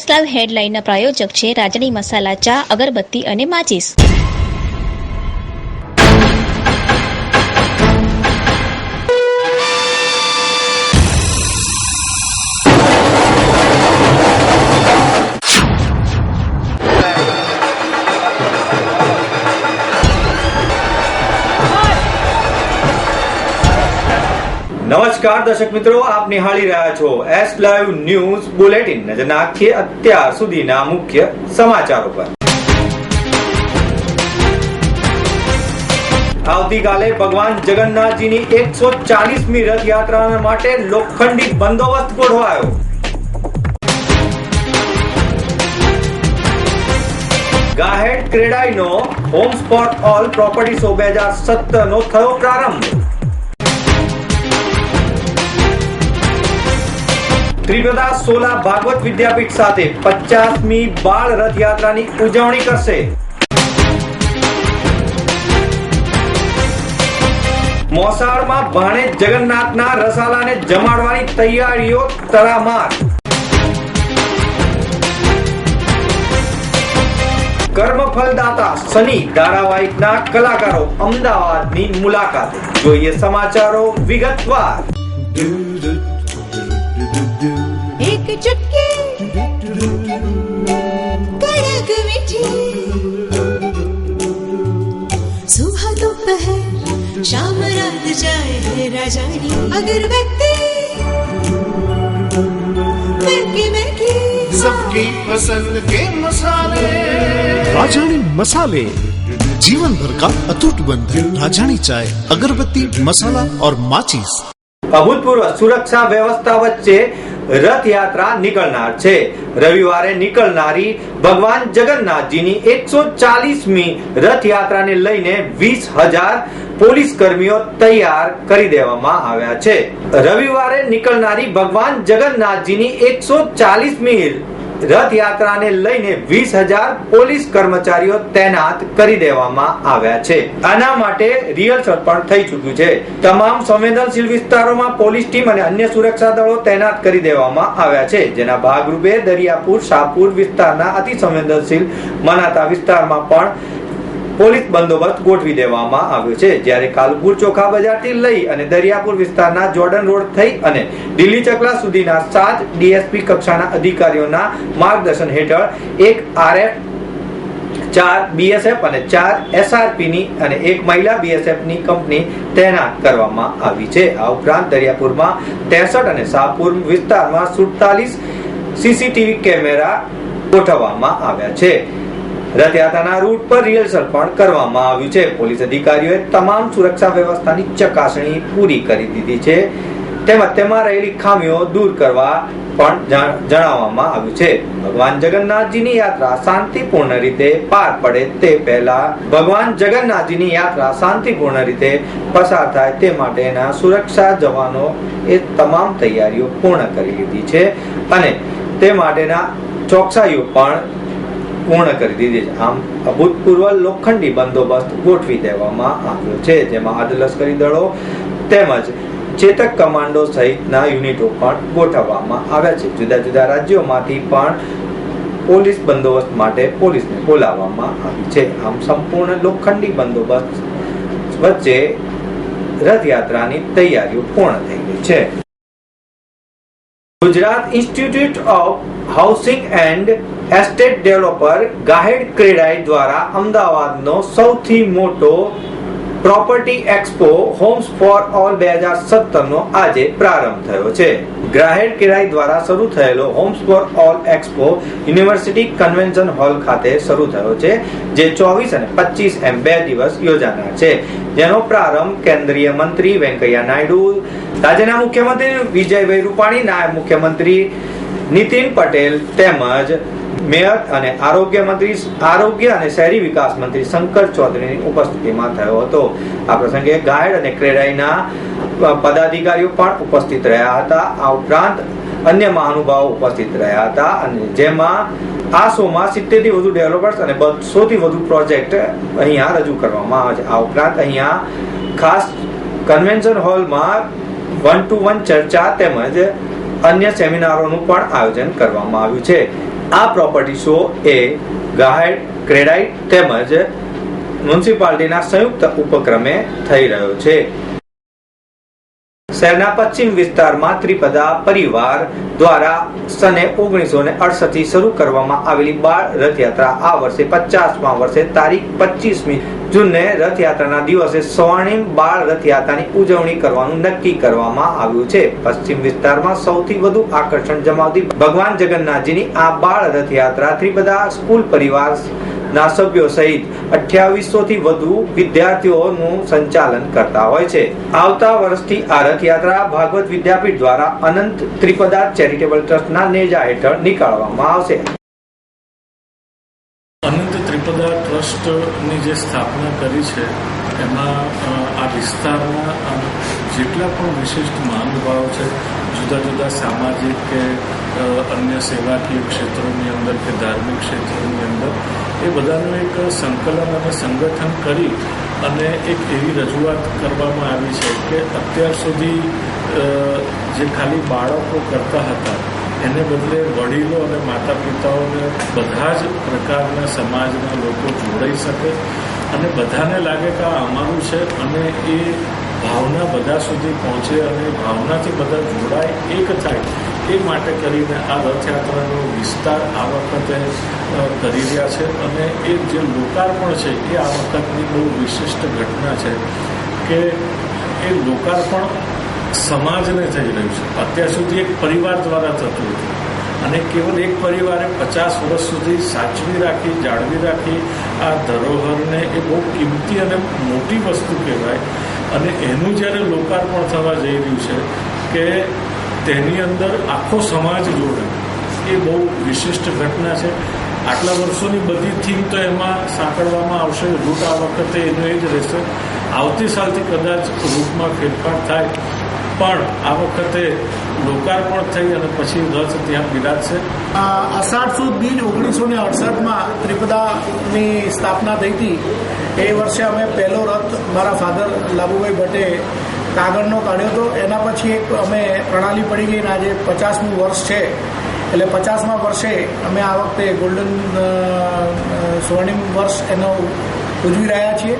S club હેડલાઇનના પ્રાયોજક છે. રાજની મસાલા ચા અગરબત્તી અને માચીસ. નમસ્કાર, દર્શક મિત્રો, આપ નિહાળી રહ્યા છો એસ લાઈવ ન્યૂઝ બુલેટિન નજર નાખીએ અત્યાર સુધીના મુખ્ય સમાચારો પર. આવતીકાલે ભગવાન જગન્નાથજીની એકસો ચાલીસમી રથયાત્રા માટે લોખંડી બંદોબસ્ત ગોઠવાયો. GIHED ક્રેડાઈનો home spot all property show બે હજાર સત્તર નો થયો પ્રારંભ. ત્રિપદા સોલા ભાગવત વિદ્યાપીઠ સાથે પચાસમી બાળ રથયાત્રાની ઉજવણી કરશે. મોસાળમાં ભાણે જગન્નાથના રસાલાને જમાડવાની તૈયારીઓ તડામાર. કર્મફલદાતા શનિ ધારાવાહિકના કલાકારો અમદાવાદની મુલાકાત. જોઈએ સમાચારો વિગતવાર. एक चुटकी कड़क मीठी सुबह दोपहर शाम रात जाए है राजानी अगरबत्ती महकी महकी सबकी पसंद के मसाले राजानी मसाले जीवन भर का अटूट बंधन राजानी चाय अगरबत्ती मसाला और माचिस અભૂતપૂર્વ સુરક્ષા વ્યવસ્થા વચ્ચે રથયાત્રા નીકળનાર છે. રવિવારે નીકળનારી ભગવાન જગન્નાથજીની એકસો ચાલીસમી રથયાત્રાને લઈને વીસ હજાર પોલીસ કર્મીઓ તૈયાર કરી દેવામાં આવ્યા છે. રવિવારે નીકળનારી ભગવાન જગન્નાથજીની એકસો ચાલીસમી રથયાત્રાને લઈને વીસ હજાર પોલીસ કર્મચારીઓ તૈનાત કરી દેવામાં આવ્યા છે. આના માટે રિહર્સલ પણ થઈ ચૂક્યું છે. તમામ સંવેદનશીલ વિસ્તારોમાં પોલીસ ટીમ અને અન્ય સુરક્ષા દળો તૈનાત કરી દેવામાં આવ્યા છે. જેના ભાગરૂપે દરિયાપુર, શાહપુર વિસ્તારના અતિ સંવેદનશીલ મનાતા વિસ્તારમાં પણ પોલીસ બંદોબસ્ત ગોઠવી દેવામાં આવ્યો છે. જ્યારે કાલપુર ચોખા બજારથી લઈ અને દરિયાપુર વિસ્તારના જોર્ડન રોડ થઈ અને દિલ્હી ચકલા સુધીના સાત ડીએસપી કક્ષાના અધિકારીઓના માર્ગદર્શન હેઠળ એક આરએફ, ચાર બીએસએફ અને ચાર એસઆરપીની અને એક મહિલા બીએસએફની કંપની તૈનાત કરવામાં આવી છે. આ ઉપરાંત દરિયાપુરમાં 63 અને શાહપુર વિસ્તારમાં 47 સીસીટીવી કેમેરા ગોઠવવામાં આવ્યા છે. રથયાત્રાના રૂટ પર રિહર્સલ પણ કરવામાં આવ્યું છે. પોલીસ અધિકારીઓએ તમામ સુરક્ષા વ્યવસ્થાની ચકાસણી પૂરી કરી દીધી છે. તેમજ તેમાં રહેલી ખામીઓ દૂર કરવા પણ જણાવવામાં આવ્યું છે. ભગવાન જગન્નાથજીની યાત્રા શાંતિપૂર્ણ રીતે પાર પડે તે પહેલા ભગવાન જગન્નાથજીની યાત્રા શાંતિપૂર્ણ રીતે પસાર થાય તે માટેના સુરક્ષા જવાનો એ તમામ તૈયારીઓ પૂર્ણ કરી લીધી છે. અને તે માટેના ચોકસાઈઓ પણ પૂર્ણ કરી દીધી છે. આમ અભૂતપૂર્વ લોખંડી બંદોબસ્ત ગોઠવી દેવામાં આવ્યો છે, જેમાં અર્ધલશ્કરી દળો તેમજ ચેતક કમાન્ડો સહિતના યુનિટો પણ ગોઠવવામાં આવ્યા છે. જુદા જુદા રાજ્યોમાંથી પણ પોલીસ બંદોબસ્ત માટે પોલીસને બોલાવવામાં આવી છે. આમ સંપૂર્ણ લોખંડી બંદોબસ્ત વચ્ચે રથયાત્રાની તૈયારીઓ પૂર્ણ થઈ ગઈ છે. Gujarat institute of housing and estate developer GIHED CREDAI દ્વારા અમદાવાદનો સૌથી મોટો property expo homes for all બે હજાર સત્તરનો આજે પ્રારંભ થયો છે. ગ્રાહેડ કિરાઈ દ્વારા શરૂ થયેલો homes for all expo university convention hall ખાતે શરૂ થયો છે, જે ચોવીસ અને પચીસ એમ બે દિવસ યોજાનાર છે. જેનો પ્રારંભ કેન્દ્રીય મંત્રી વેંકૈયા નાયડુ, રાજ્યના મુખ્યમંત્રી વિજયભાઈ રૂપાણી, નાયબ મુખ્યમંત્રી નીતિન પટેલ તેમજ મેયર અને આરોગ્ય મંત્રી, આરોગ્ય અને શહેરી વિકાસ મંત્રી શંકર ચૌધરીની ઉપસ્થિતિમાં થયો હતો. આ પ્રસંગે ગાયડ અને ક્રેડાઈના પદાધિકારીઓ પણ ઉપસ્થિત રહ્યા હતા. આ ઉપરાંત અન્ય મહાનુભાવો ઉપસ્થિત રહ્યા હતા અને જેમાં આ શોમાં સિત્તેરથી વધુ ડેવલપર્સ અને બસો થી વધુ પ્રોજેક્ટ અહીંયા રજૂ કરવામાં આવે છે. આ ઉપરાંત અહીંયા ખાસ કન્વેન્શન હોલમાં વન ટુ વન ચર્ચા તેમજ અન્ય સેમિનારોનું પણ આયોજન કરવામાં આવ્યું છે. આ પ્રોપર્ટી શો એ ગાહેડ ક્રેડાઇટ તેમજ મ્યુનિસિપાલિટીના સંયુક્ત ઉપક્રમે થઈ રહ્યો છે. શહેરના પશ્ચિમ વિસ્તારમાં ત્રિપદા પરિવાર દ્વારા સને ઓગણીસો ને અડસઠથી શરૂ કરવામાં આવેલી બાળ રથયાત્રા આ વર્ષે પચાસમા વર્ષે તારીખ પચીસમી જૂનને રથયાત્રાના દિવસે સ્વર્ણિમ બાળ રથયાત્રાની ઉજવણી કરવાનું નક્કી કરવામાં આવ્યું છે. પશ્ચિમ વિસ્તારમાં સૌથી વધુ આકર્ષણ જમાવતી ભગવાન જગન્નાથજીની આ બાળ રથયાત્રા ત્રિપદા સ્કૂલ પરિવાર ના સભ્યો સહિત અઠ્યાવીસો થી વધુ વિદ્યાર્થીઓનું સંચાલન કરતા હોય છે. આવતા વર્ષથી આ રથયાત્રા ભાગવત વિદ્યાપીઠ દ્વારા અનંત ત્રિપદા ચેરિટેબલ ટ્રસ્ટના નેજા હેઠળ નીકાળવામાં આવશે. અનંત ત્રિપદા ટ્રસ્ટની જે સ્થાપના કરી છે, એમાં આ વિસ્તારના જેટલા પણ વિશિષ્ટ મહાનુભાવ છે જુદા જુદા સામાજિક કે અન્ય સેવાકીય ક્ષેત્રોની અંદર કે ધાર્મિક ક્ષેત્રોની અંદર એ બધાનું એક સંકલન અને સંગઠન કરી અને એક એવી રજૂઆત કરવામાં આવી છે કે અત્યાર સુધી જે ખાલી બાળકો કરતા હતા, એને બદલે વડીલો અને માતા પિતાઓને બધા જ પ્રકારના સમાજના લોકો જોડાઈ શકે. અને બધાને લાગે કે આ અમારું છે અને એ ભાવના બધા સુધી પહોંચે અને ભાવનાથી બધા જોડાય એક થાય, એ માટે કરીને આ રથયાત્રાનો વિસ્તાર આ વખતે કરી રહ્યા છે અને એ જે લોકાર્પણ છે, એ આ વખતની બહુ વિશિષ્ટ ઘટના છે કે એ લોકાર્પણ સમાજને થઈ રહ્યું છે. અત્યાર સુધી એક પરિવાર દ્વારા થતું હતું અને કેવલ એક પરિવારે પચાસ વર્ષ સુધી સાચવી રાખી, જાળવી રાખી, આ ધરોહરને એ બહુ કિંમતી અને મોટી વસ્તુ કહેવાય અને એનું જ્યારે લોકાર્પણ થવા જઈ રહ્યું છે કે તેની અંદર આખો સમાજ જોડે એ બહુ વિશિષ્ટ ઘટના છે. આટલા વર્ષોની બધી થીમ તો એમાં સાંકળવામાં આવશે. રૂટ આ વખતે એનો એ જ રહેશે. આવતી સાલથી કદાચ રૂટમાં ફેરફાર થાય. પણ આ વખતે લોકાર્પણ થઈ અને પછી રથ ત્યાં બિરાજશે. અષાઢ સુદ બીજ ઓગણીસો ને અડસઠમાં ત્રિપદાની સ્થાપના થઈ હતી. એ વર્ષે અમે પહેલો રથ મારા ફાધર લાભુભાઈ ભટ્ટે કાગળનો કાઢ્યો હતો. એના પછી એક અમે પ્રણાલી પડી ગઈ અને આજે પચાસમું વર્ષ છે. એટલે પચાસમાં વર્ષે અમે આ વખતે ગોલ્ડન સ્વર્ણિમ વર્ષ એનો ઉજવી રહ્યા છીએ.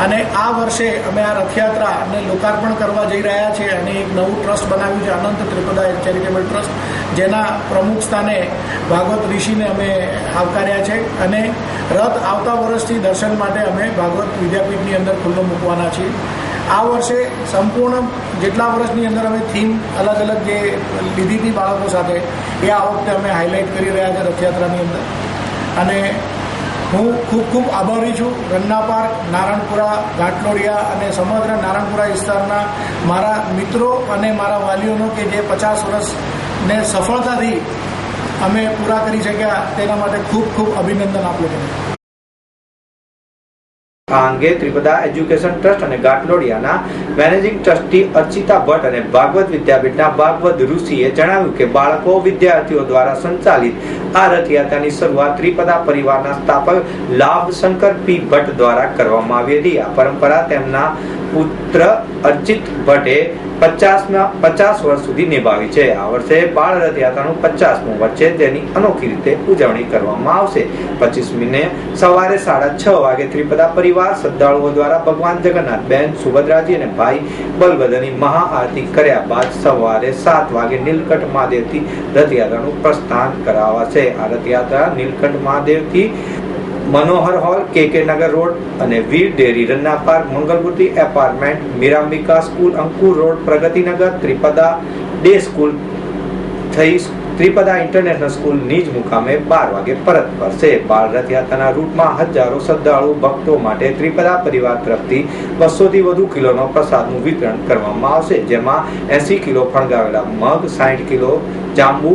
અને આ વર્ષે અમે આ રથયાત્રાને લોકાર્પણ કરવા જઈ રહ્યા છીએ અને એક નવું ટ્રસ્ટ બનાવ્યું છે, અનંત ત્રિપદા ચેરિટેબલ ટ્રસ્ટ. જેના પ્રમુખ સ્થાને ભાગવત ઋષિને અમે આવકાર્યા છે. અને રથ આવતા વર્ષથી દર્શન માટે અમે ભાગવત વિદ્યાપીઠની અંદર ખુલ્લો મૂકવાના છીએ. આ વર્ષે સંપૂર્ણ જેટલા વર્ષની અંદર અમે થીમ અલગ અલગ જે લીધી હતી બાળકો સાથે એ આ વખતે અમે હાઇલાઇટ કરી રહ્યા છે રથયાત્રાની અંદર. અને હું ખૂબ ખૂબ આભારી છું. રન્ના પાર્ક નારણપુરા ઘાટલોડિયા અને સમગ્ર નારણપુરા વિસ્તારના મારા મિત્રો અને મારા વાલીઓનો કે જે પચાસ વર્ષને સફળતાથી અમે પૂરા કરી શક્યા, તેના માટે ખૂબ ખૂબ અભિનંદન આપું છું. આ અંગે ત્રિપદા એજ્યુકેશન ટ્રસ્ટ અને ગાટલોડિયાના મેનેજિંગ ટ્રસ્ટી અર્ચિતા ભટ્ટ અને ભાગવત વિદ્યાપીઠના ભાગવત ઋષિએ જણાવ્યું કે બાળકો વિદ્યાર્થીઓ દ્વારા સંચાલિત આ રથયાત્રાની શરૂઆત ત્રિપદા પરિવારના સ્થાપક લાભ શંકર પી ભટ્ટ દ્વારા કરવામાં આવી હતી. આ પરંપરા તેમના પુત્ર અર્ચિત ભટ્ટે પચાસમાં પચાસ વર્ષ સુધી નિભાવી છે. આ વર્ષે બાળ રથયાત્રાનું પચાસમું વર્ષ તેની અનોખી રીતે ઉજવણી કરવામાં આવશે. પચીસમીને સવારે સાડા છ વાગે ત્રિપદા પરિવાર શ્રદ્ધાળુઓ દ્વારા ભગવાન જગન્નાથ બેન સુભદ્રાજી અને ભાઈ બલભદ્રની મહાઆરતી કર્યા બાદ સવારે સાત વાગે નીલકંઠ મહાદેવથી રથયાત્રાનું પ્રસ્થાન કરાવાશે. આ Rathyatra Nilkanth મહાદેવથી Manohar hall, K K Nagar road અને Veer dairy Ranna park, Mangalmurti apartment, Mirambika school, Ankur road, Pragatinagar, Tripada day school થઈ ત્રિપદા ઇન્ટરનેશનલ સ્કૂલ નીજ મુકામે બાર વાગે પરત ફરશે. બાળ રથયાત્રાના રૂટમાં હજારો શ્રદ્ધાળુ ભક્તો માટે ત્રિપદા પરિવાર તરફથી બસોથી વધુ કિલોનો પ્રસાદનું વિતરણ કરવામાં આવશે, જેમાં એસી કિલો ફણગાવેલા મગ સાઠ કિલો જાંબુ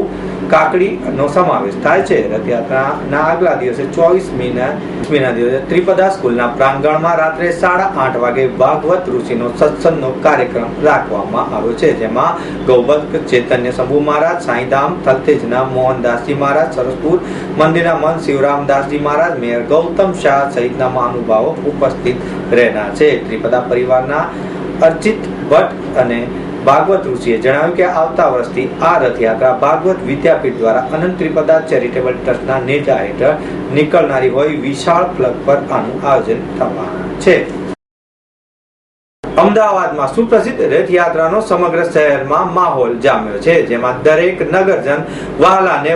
કાકડીનો સમાવેશ થાય છે. રથયાત્રાના આગલા દિવસે ચોવીસ મીના મીના દિવસે ત્રિપદા સ્કૂલના પ્રાંગણમાં રાત્રે સાડા આઠ વાગે ભાગવત ઋષિનો સત્સંગનો કાર્યક્રમ રાખવામાં આવ્યો છે, જેમાં ગૌવત ચૈતન્ય શંભુ મહારાજ, સાંઈધામ થલતેજના મોહનદાસજી મહારાજ, સરસપુર મંદિરના મન શિવરામદાસજી મહારાજ, મેયર ગૌતમ શાહ સહિતના મહાનુભાવો ઉપસ્થિત રહેનાર છે. ત્રિપદા પરિવારના અર્ચિત ભટ્ટ અને ભાગવત ઋષિએ જણાવ્યું કે આવતા વર્ષથી આ રથયાત્રા ભાગવત વિદ્યાપીઠ દ્વારા અનંત ત્રિપદા ચેરિટેબલ ટ્રસ્ટના નેજા હેઠળ નીકળનારી હોય વિશાળ ફ્લગ પર આનું આયોજન થવાનું છે. અમદાવાદમાં સુપ્રસિદ્ધ રથયાત્રાનો સમગ્ર શહેરમાં માહોલ જામ્યો છે, જેમાં દરેક નગરજન વહાલાને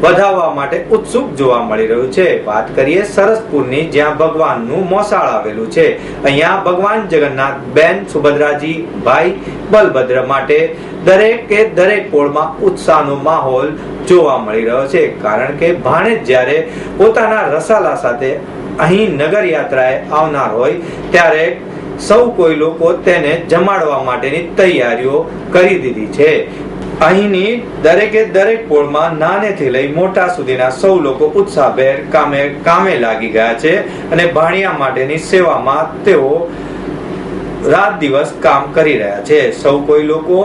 વધાવવા માટે ઉત્સુક જોવા મળી રહ્યું છે. વાત કરીએ સરસપુરની, જ્યાં ભગવાનનું મોસાળ આવેલું છે. અહીંયા ભગવાન જગન્નાથ, બેન સુભદ્રાજી, ભાઈ બલભદ્ર માટે દરેકે દરેક પોળમાં ઉત્સાહનો માહોલ જોવા મળી રહ્યો છે. કારણ કે ભાણેજ જ્યારે પોતાના રસાલા સાથે અહીં નગર યાત્રાએ આવનાર હોય, ત્યારે સૌ કોઈ લોકો તેને જમાડવા માટેની તૈયારીઓ કરી દીધી છે. અહીંની દરેકે દરેક પોળમાં નાનેથી લઈ મોટા સુધીના સૌ લોકો ઉત્સાહભેર કામે કામે લાગી ગયા છે અને ભાણિયા માટેની સેવામાં તેઓ રાત દિવસ કામ કરી રહ્યા છે. સૌ કોઈ લોકો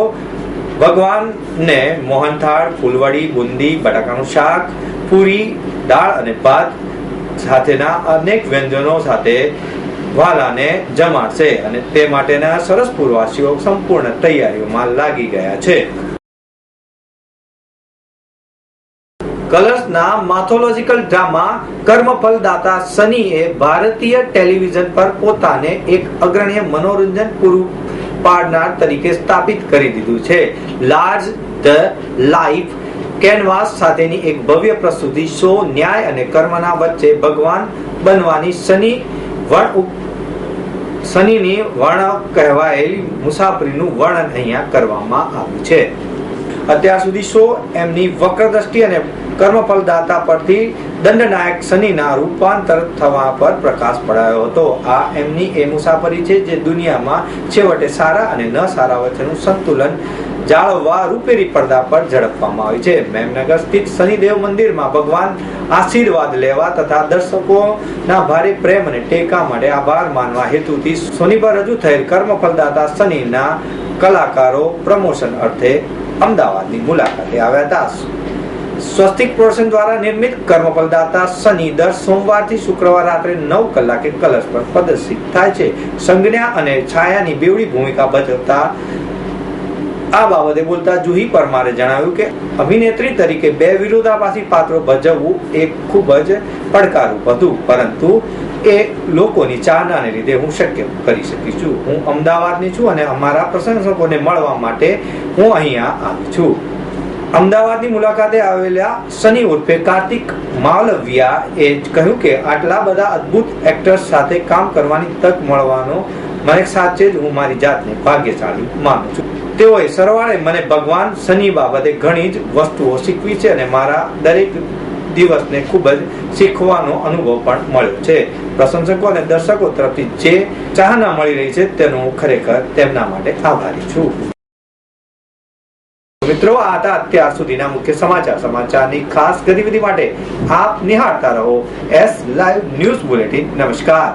ભગવાનને મોહનથાળ, ફૂલવડી, બુંદી, બટાકાનું શાક, પૂરી, દાળ અને ભાત સાથેના અનેક વ્યંજનો સાથે વાલાને જમાડશે અને તે માટેના સરસ પૂર્વાસીઓ સંપૂર્ણ તૈયારીઓમાં લાગી ગયા છે. કલર્સના માથોલોજીકલ ડ્રામા કર્મફલદાતા સનીએ ભારતીય ટેલિવિઝન પર પોતાને એક અગ્રણીય મનોરંજન પૂરું પાડનાર તરીકે સ્થાપિત કરી દીધું છે. લાર્જ ધ લાઈફ કેનવાસ સાથેની એક ભવ્ય પ્રસ્તુતિ શો ન્યાય અને કર્મના વચ્ચે ભગવાન બનવાની શનિ વણ શનિની વર્ણ કહેવાયેલી મુસાફરીનું વર્ણન અહીંયા કરવામાં આવ્યું છે. અત્યાર સુધી શો એમની વક્ર દ્રષ્ટિ અને કર્મફલદાતા પરથી દંડનાયક શનિના રૂપાંતર થવા પર પ્રકાશ પડાયો હતો. આ એમની એ મુસાફરી છે જે દુનિયામાં છેવટે સારા અને ન સારા વચ્ચેનું સંતુલન જાળવવા રૂપેરી પડદા પર ઝડપવામાં આવી છે. મેમનગર સ્થિત શનિદેવ મંદિરમાં ભગવાન આશીર્વાદ લેવા તથા દર્શકોના ભારે પ્રેમ અને ટેકા માટે આભાર માનવા હેતુથી શનિવાર રજૂ થયેલ કર્મફલદાતા શનિના કલાકારો પ્રમોશન અર્થે અમદાવાદની મુલાકાતે આવ્યા હતા સ્વસ્તિક પ્રોડક્શન દ્વારા નિર્મિત કર્મફલદાતા શનિ દર સોમવારથી શુક્રવાર રાત્રે નવ કલાકે કલશ પર પ્રદર્શિત થાય છે. સંજ્ઞા અને છાયાની બેવડી ભૂમિકા ભજવતા આ બાબતે બોલતા જુહી પરમારે જણાવ્યું કે, અભિનેત્રી તરીકે બે વિરોધાભાસી પાત્રો ભજવવું એ ખૂબ જ પડકારરૂપ હતું. પરંતુ એ લોકોની ચાહનાને લીધે હું શક્ય કરી શકી છું. હું અમદાવાદની છું અને અમારા પ્રશંસકોને મળવા માટે હું અહીંયા આવી છું. અમદાવાદની મુલાકાતે આવેલા સની ઉર્ફે કાર્તિક માલવિયા એ કહ્યું કે, આટલા બધા અદ્ભુત એક્ટર્સ સાથે કામ કરવાની તક મળવાનો મને સાચે જ હું મારી જાતને ભાગ્યશાળી માનું છું. તેઓએ સરવાળે મને ભગવાન શનિ બાબતે ઘણી જ વસ્તુઓ શીખવી છે અને મારા દરેક દિવસને ખૂબ જ શીખવાનો અનુભવ પણ મળ્યો છે. પ્રશંસકો અને દર્શકો તરફથી જે ચાહના મળી રહી છે તેનો હું ખરેખર તેમના માટે આભારી છું. મિત્રો, આ હતા અત્યાર સુધીના મુખ્ય સમાચાર. સમાચારની ખાસ ગતિવિધિ માટે આપ નિહાળતા રહો એસ લાઈવ ન્યૂઝ બુલેટિન. નમસ્કાર.